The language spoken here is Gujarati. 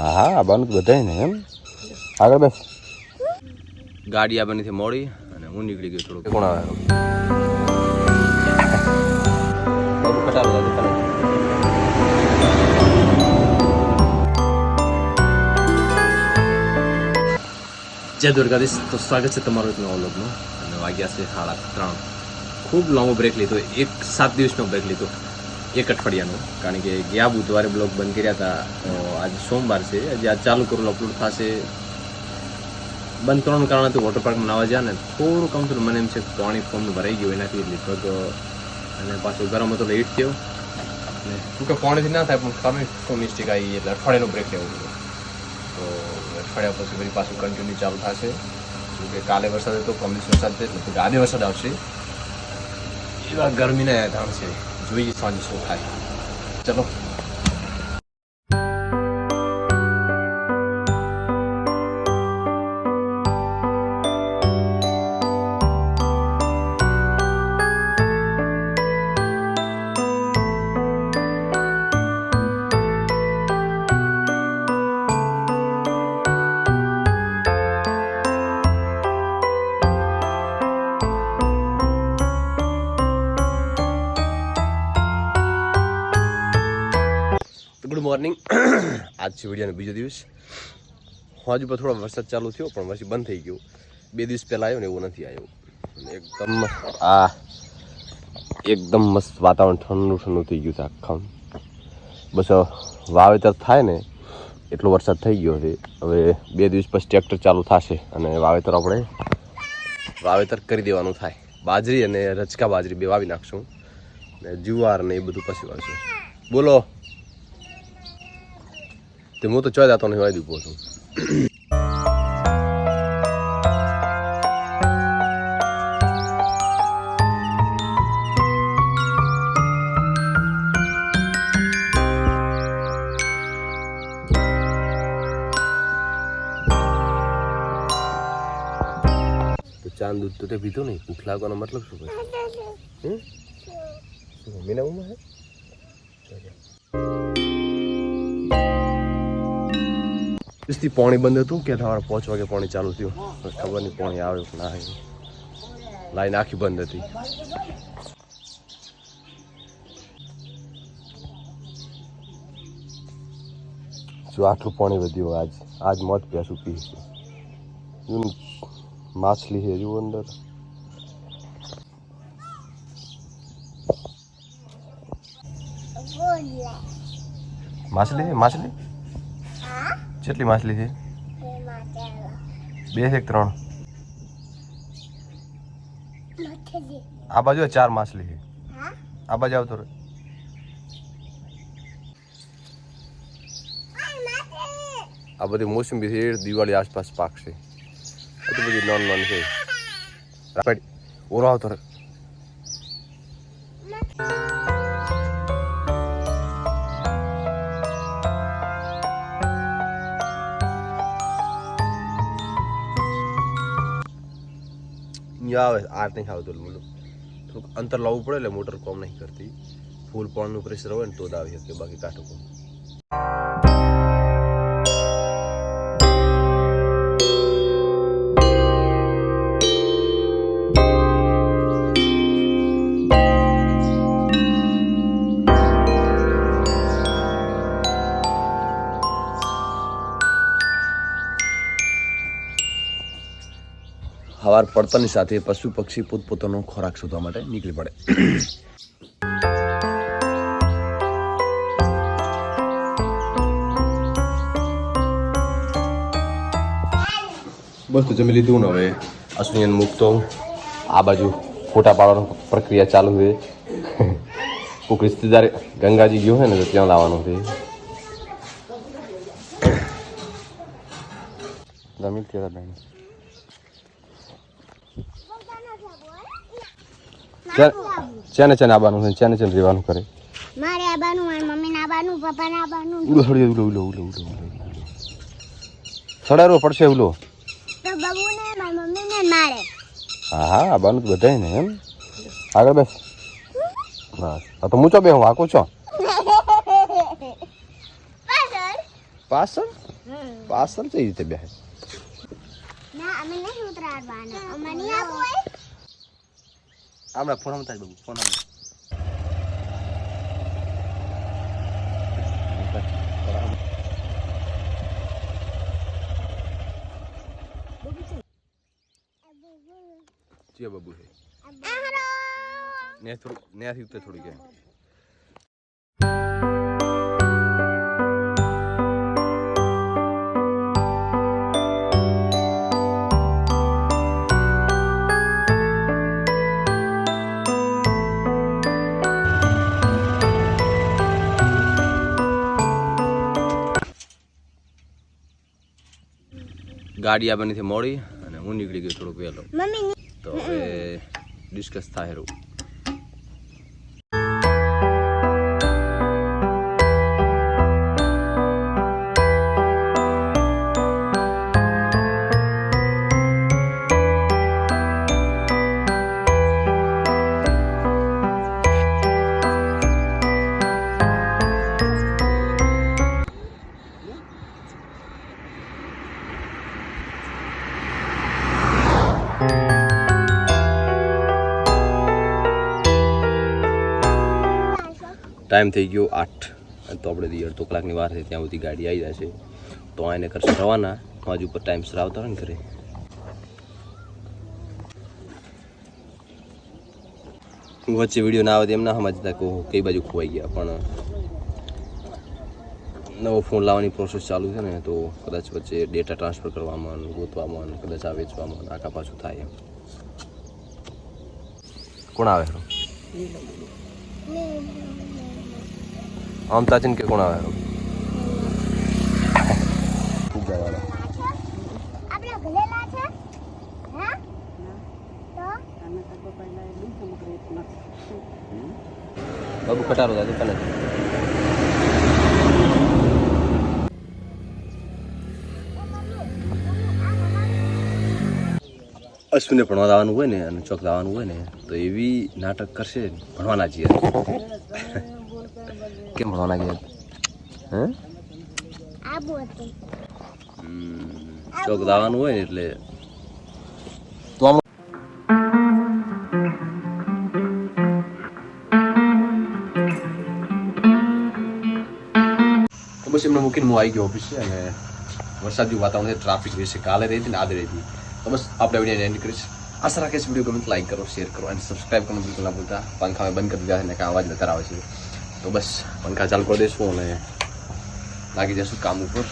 હા હા આવવાનું તો બધાય ને એમ. આગળ બેસ. ગાડી આ બનીથી મોડી અને હું નીકળી ગયો થોડું કોણ આવે? કટાલો જય દુર્ગાધીશ. તો સ્વાગત છે તમારું એક નવા વ્લોગનું અને વાગ્યા છે સાડા ત્રણ. ખૂબ લાંબો બ્રેક લીધો. એક સાત દિવસનો બ્રેક લીધો. એક અઠવાડિયાનો. કારણ કે ગયા બુધવારે બ્લોગ બંધ કર્યા હતા. આજે સોમવાર છે. આજે આ ચાલુ કરું અપલોડ થશે. બંધ કરવાનું કારણ હતું વોટર પાર્કમાં નાવા જ્યાં ને થોડું કામ થયું મને એમ છે પાણી ફોર્મ ભરાઈ ગયું એનાથી લગભગ અને પાછું ગરમ હતો લેટ થયો. શું કે પાણીથી ના થાય પણ તમે શું મિસ્ટેક આવી એટલે અઠવાડિયાનો બ્રેક લેવો તો અઠવાડિયા પછી ફરી પાછું કન્ટિન્યુ ચાલુ થશે. કેમ કે કાલે વરસાદ હતો કમિસ વરસાદ એટલે આજે વરસાદ આવશે. એવા ગરમીના ધાણ છે. જોઈએ સાંજે શું થાય. ચલો. મોર્નિંગ આજ છે વિડીયોનો બીજો દિવસ. હજુ પર થોડો વરસાદ ચાલુ થયો, પણ પછી બંધ થઈ ગયો. બે દિવસ પહેલાં આવ્યો ને એવું નથી આવ્યો. એકદમ આ એકદમ મસ્ત વાતાવરણ ઠંડુ ઠંડુ થઈ ગયું છે આખા બસ વાવેતર થાય ને, એટલો વરસાદ થઈ ગયો છે. હવે બે દિવસ પછી ટ્રેક્ટર ચાલુ થશે અને વાવેતર આપણે વાવેતર કરી દેવાનું થાય. બાજરી અને રચકા બાજરી બે વાવી નાખશું. ને જુવાર ને એ બધું પછી વાવશું. બોલો. તે હું તો ચોય દાતો નહીં વાય દીપો છું તો ચાંદ દૂધ તો તે પીધું નહીં ભૂખ લાગવાનો મતલબ શું પછી હમ શું મમ્મીના ઉમાં હે દિવસથી પાણી બંધ હતું, કે સવારે પાંચ વાગે પાણી ચાલુ થયું. ખબર નહીં પાણી આવે કે ના આવ્યું. લાઈન આખી બંધ હતી. જો આટલું પાણી વધ્યું આજ? આજ મોત પ્યાસું પી માછલી છે, જુઓ અંદર. માછલી માછલી? કેટલી માછલી છે? બે છે કે ત્રણ? આ બાજુ ચાર માછલી છે. આ બાજુ આવતો રહે. આ બધી મોસંબી છે, એ દિવાળી આસપાસ પાકશે આ તો બધી નોન નોન છે. રાપેડ ઓરો આવતો રહે. આવે, આ નહીં આવતું બોલું થોડુંક અંતર લાવવું પડે એટલે મોટર કોમ નહીં કરતી. ફૂલ પાણીનું પ્રેશર હોય ને તો જ આવી શકે, બાકી કાંઠું કોમ. હવાર પડતાની સાથે પશુ પક્ષી પોતપોતાનો ખોરાક શોધવા માટે નીકળી પડે. બસ તો જમી લીધું ને હવે. અશ્વિન મૂકતો. આ બાજુ ફોટા પાડવાની પ્રક્રિયા ચાલુ છે. કોઈક રિશ્તેદાર ગંગાજી ગયો હોય ને તો ત્યાં લાવવાનું છે. જમી ત્યાં ચેને ચેને આવવાનું છે ચેને ચેને રહેવાનું કરે. મારે આબાનું મારી મમ્મી ના આબાનું પપ્પા ના આબાનું. ઉલો હળિયો ઉલો ઉલો ઉલો ઉલો સડારો પડશે ઉલો. તો બબુ ને મારી મમ્મી ને મારે. હા હા આવવાનું તો બધાય ને એમ. આગળ બેસ. બસ. આ તો મૂચો બે હું આકું છો. પાછળ. પાછળ? કઈ રીતે બે ના અમે નહીં ઉતરાડવાના. અમે નહીં આપવું હમણાં ફોન હમતા બાબુ ફોન જીયા બાબુ છે. આહરો ને થોડું ન્યાથી ઉતર થોડી કે ગાડી આવવાની થી મોડી અને હું નીકળી ગયો થોડુંક વહેલો. તો હવે ડિસ્કસ થાય ટાઈમ થઈ ગયો આઠ. તો આપણે દી અડધો કલાકની વાર છે ત્યાં બધી ગાડી આવી જાય છે તો એને કરશે રવાના. હજુ ઉપર ટાઈમ આવતા ને ઘરે. વચ્ચે વીડિયો ના આવે તો એમ ના સમજતા કે ઓહો, કઈ બાજુ ખોવાઈ ગયા. પણ નવો ફોન લાવવાની પ્રોસેસ ચાલુ છે ને તો કદાચ વચ્ચે ડેટા ટ્રાન્સફર કરવામાં ગોતવામાં કદાચ આ વેચવામાં આખા પાછું થાય એમ. કોણ આવે? આમ તાચીન કે કોણ આવે? બાબુ કટારો દાદુ તને અશ્વિને ભણવા લાવવાનું હોય ને અને ચોક લાવવાનું હોય ને તો એવી નાટક કરશે ભણવાના છીએ કેમ ભણવાના ગયા હે? ચોક દાવાનું હોય ને એટલે. બસ એમને મૂકીને હું આવી ગયો ઓફિસે અને વરસાદ વાતાવરણ ટ્રાફિક રહેશે કાલે રહી હતી ને આજે રહી હતી. તો બસ આપણે વીડિયો એન્ડ કરીશ. આશા રાખીશ વીડિયો ગમે લાઈક કરો શેર કરો અને સબસ્ક્રાઈબ કરવાનું બિલકુલ ના ભૂલતા. પંખા મેં બંધ કરી દીધા છે ને કે અવાજ વધારે આવે છે. તો બસ પંખા ચાલુ કરી દઈશું અને લાગી જશું કામ ઉપર.